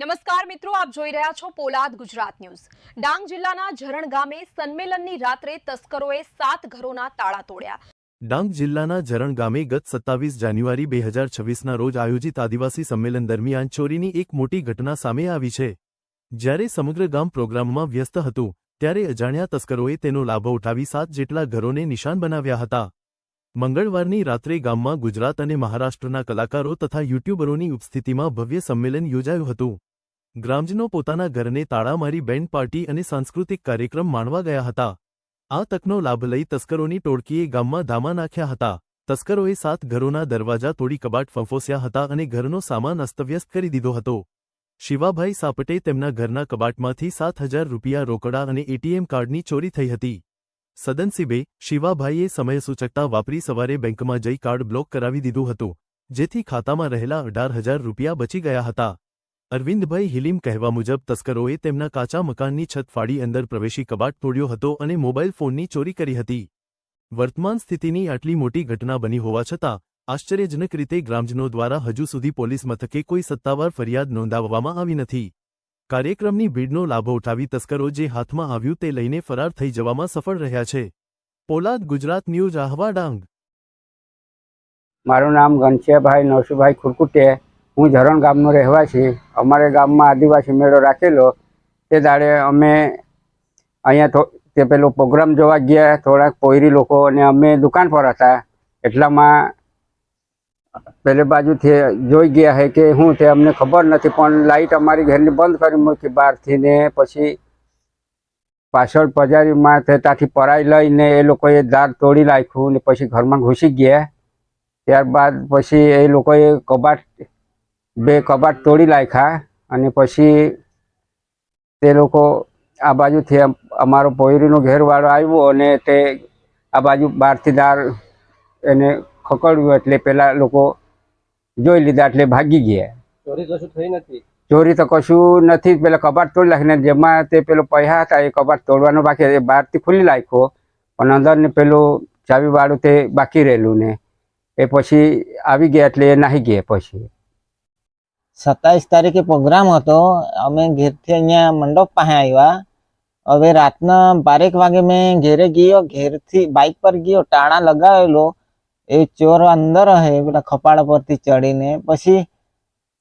નમસ્કાર મિત્રો, આપ જોઈ રહ્યા છો પોલાદ ગુજરાત ન્યૂઝ. ડાંગ જિલ્લાના ઝરણ ગામે સંમેલનની રાત્રે તસ્કરોએ સાત ઘરોના તાળા તોડ્યા. ડાંગ જિલ્લાના ઝરણ ગામે ગત સત્તાવીસ જાન્યુઆરી બે હજાર છવ્વીસના રોજ આયોજિત આદિવાસી સંમેલન દરમિયાન ચોરીની એક મોટી ઘટના સામે આવી છે. જ્યારે સમગ્ર ગામ પ્રોગ્રામમાં વ્યસ્ત હતું, ત્યારે અજાણ્યા તસ્કરોએ તેનો લાભ ઉઠાવી સાત જેટલા ઘરોને નિશાન બનાવ્યા હતા. મંગળવારની રાત્રે ગામમાં ગુજરાત અને મહારાષ્ટ્રના કલાકારો તથા યુટ્યુબરોની ઉપસ્થિતિમાં ભવ્ય સંમેલન યોજાયું હતું. ગ્રામજનો પોતાના ઘરને તાળા મારી બેન્ડ પાર્ટી અને સાંસ્કૃતિક કાર્યક્રમ માણવા ગયા હતા. આ તકનો લાભ લઈ તસ્કરોની ટોળકીએ ગામમાં ધામા નાખ્યા હતા. તસ્કરોએ સાત ઘરોના દરવાજા તોડી કબાટ ફંફોસ્યા હતા અને ઘરનો સામાન અસ્તવ્યસ્ત કરી દીધો હતો. શિવાભાઈ સાપટે તેમના ઘરના કબાટમાંથી સાત હજાર રૂપિયા રોકડા અને એટીએમ કાર્ડની ચોરી થઈ હતી. સદનસીબે શિવાભાઈએ સમયસૂચકતા વાપરી સવારે બેંકમાં જઈ કાર્ડ બ્લોક કરાવી દીધું હતું, જેથી ખાતામાં રહેલા અઢાર હજાર રૂપિયા બચી ગયા હતા. અરવિંદભાઈ હિલીમ કહેવા મુજબ, તસ્કરોએ તેમના કાચા મકાનની છત ફાડી અંદર પ્રવેશી કબાટ તોડ્યો હતો અને મોબાઈલ ફોનની ચોરી કરી હતી. વર્તમાન સ્થિતિની આટલી મોટી ઘટના બની હોવા છતાં, આશ્ચર્યજનક રીતે ગ્રામજનો દ્વારા હજુ સુધી પોલીસ મથકે કોઈ સત્તાવાર ફરિયાદ નોંધાવવામાં આવી નથી. કાર્યક્રમની ભીડનો લાભો ઉઠાવી તસ્કરો જે હાથમાં આવ્યું તે લઈને ફરાર થઈ જવામાં સફળ રહ્યા છે. પોલાદ ગુજરાત ન્યૂઝ, આહવા ડાંગ. મારું નામ ઘનશ્યાભાઈ નવસુભાઈ ખુરકુટે હું ઝરણ ગામનો રહેવાસી. અમારે ગામમાં આદિવાસી મેળો રાખેલો. તે દાડે અમે અહીંયા તે પેલો પ્રોગ્રામ જોવા ગયા. થોડાક પોયરી લોકો અને અમે દુકાન પર હતા. એટલામાં પેલે બાજુથી જોઈ ગયા હે કે હું તે અમને ખબર નથી, પણ લાઈટ અમારી ઘરની બંધ કરી મૂકી બહારથી ને પછી પાછળ પજારીમાં તે ત્યાંથી પરાઈ લઈને એ લોકોએ દાર તોડી નાખ્યું ને પછી ઘરમાં ઘૂસી ગયા. ત્યારબાદ પછી એ લોકોએ કબાટ બે કબાટ તોડી નાખ્યા અને પછી તે લોકો આ બાજુથી અમ- અમારો પોયરીનો ઘેરવાળો આવ્યો અને તે આ બાજુ બહારથી દાર એને ખકડ્યું એટલે પેલા લોકો જોઈ લીધા એટલે ભાગી ગયા. ચોરી કશું થઈ નથી? ચોરી તો કશું નથી. પેલા કબાટ તોડી નાખીને જેમાં તે પેલો પૈસા હતા એ કબાટ તોડવાનો બાકી એ બહારથી ખુલ્લી નાખ્યો પણ અંદર ને પેલું ચાવીવાળું તે બાકી રહેલું ને. એ પછી આવી ગયા એટલે એ નાહી ગયા પછી. સત્તાવીસ તારીખે પ્રોગ્રામ હતો. અમે ઘેરથી અહીંયા મંડપ પાસે આવ્યા. હવે રાતના બારેક વાગે મેં ઘેરે ગયો. ઘેરથી બાઇક પર ગયો. ટાણા લગાવેલો. એ ચોર અંદર હે, પેલા ખપાડા પરથી ચડીને. પછી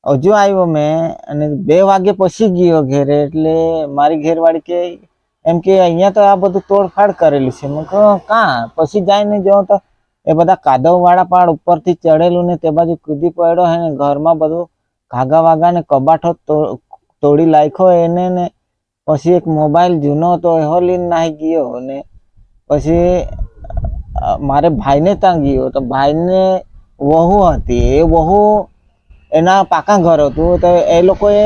હજુ આવ્યો મેં અને બે વાગે પછી ગયો ઘેરે. એટલે મારી ઘેરવાળી કે, એમ કે અહીંયા તો આ બધું તોડફાડ કરેલું છે. મેં કહો કાં? પછી જઈને જાઉં તો. એ બધા કાદવવાળા પાડ ઉપરથી ચડેલું ને તે બાજુ કૂદી પડ્યો હે ને ઘરમાં બધું ઘાગા વાગા ને કબાટો તોડી નાખ્યો એને ને પછી એક મોબાઈલ જૂનો હતો એહો લઈને નાહી ગયો ને પછી મારે ભાઈને ત્યાં ગયો તો ભાઈને વહુ હતી. એ વહુ એના પાકા ઘર હતું. તો એ લોકોએ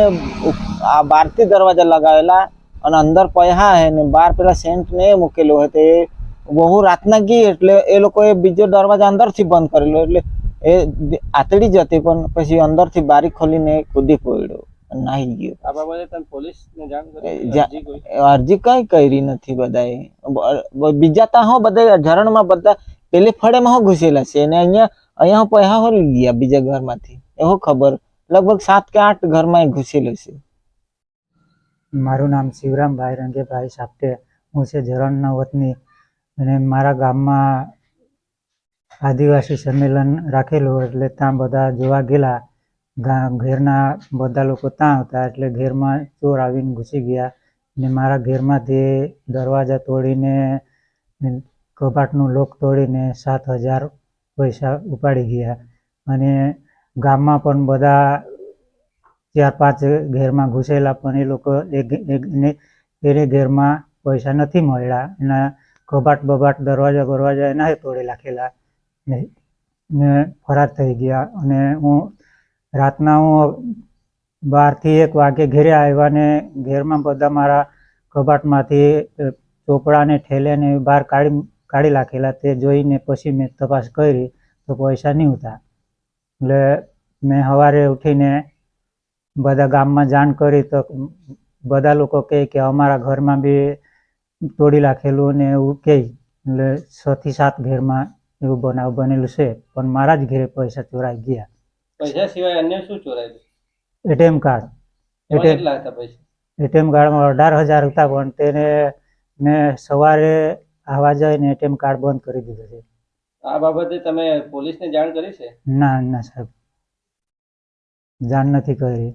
આ બહારથી દરવાજા લગાવેલા અને અંદર પૈસા હે ને બહાર પેલા સેન્ટ ને મૂકેલું હોય તો એ વહુ રાતના ગઈ એટલે એ લોકોએ બીજો દરવાજા અંદરથી બંધ કરેલો એટલે એ આતડી જતી પણ પછી અંદરથી બારી ખોલીને કૂદી પડ્યો નાહી ગયો. આ બાબતે તમે પોલીસને જાણ કરી અરજી કોઈ? કરી નથી બધાએ. બીજા તા હો બધા ઝરણમાં બધા પેલી ફળેમાં હો ઘૂસેલા છે અને અહીંયા અહીંયા પૈસા હો ગયા બીજા ઘરમાંથી. એવો ખબર? લગભગ સાત કે આઠ ઘરમાં એ ઘૂસેલું છે. મારું નામ શિવરામભાઈ રંગેભાઈ સાપટે હું છે ઝરણના વતની અને મારા ગામમાં આદિવાસી સંમેલન રાખેલું એટલે ત્યાં બધા જોવા ગયેલા. ઘેરના બધા લોકો ત્યાં હતા એટલે ઘેરમાં ચોર આવીને ઘૂસી ગયા ને મારા ઘેરમાંથી દરવાજા તોડીને ને કબાટનું લોક તોડીને સાત હજાર પૈસા ઉપાડી ગયા. અને ગામમાં પણ બધા ચાર પાંચ ઘેરમાં ઘૂસેલા, પણ એ લોકો એને ઘેરમાં પૈસા નથી મળ્યા. એના કબાટ બબાટ દરવાજા બરવાજા એના તોડી નાખેલા. ને ફરાર થઈ ગયા અને હું રાતના હું બારથી એક વાગે ઘેરે આવ્યા ને ઘેરમાં બધા મારા કબાટમાંથી ચોપડાને ઠેલે ને બહાર કાઢી કાઢી નાખેલા. તે જોઈને પછી મેં તપાસ કરી તો પૈસા નહીં હતા એટલે મેં સવારે ઉઠીને બધા ગામમાં જાણ કરી તો બધા લોકો કહે કે અમારા ઘરમાં બી તોડી નાખેલું ને એવું કહે. એટલે છથી સાત ઘેરમાં એવું બનાવ બનેલું છે પણ મારા જ ઘરે પૈસા ચોરાઈ ગયા. પૈસા સિવાય અન્ય શું ચોરાયું એટીએમ કાર્ડ. એટીએમ કાર્ડમાં અઢાર હજાર હતા પણ તેને મેં સવારે આવવા જઈને એટીએમ કાર્ડ બંધ કરી દીધું છે. આ બાબતે તમે પોલીસને જાણ કરી છે? ના ના સાહેબ. જાણ નથી કરી.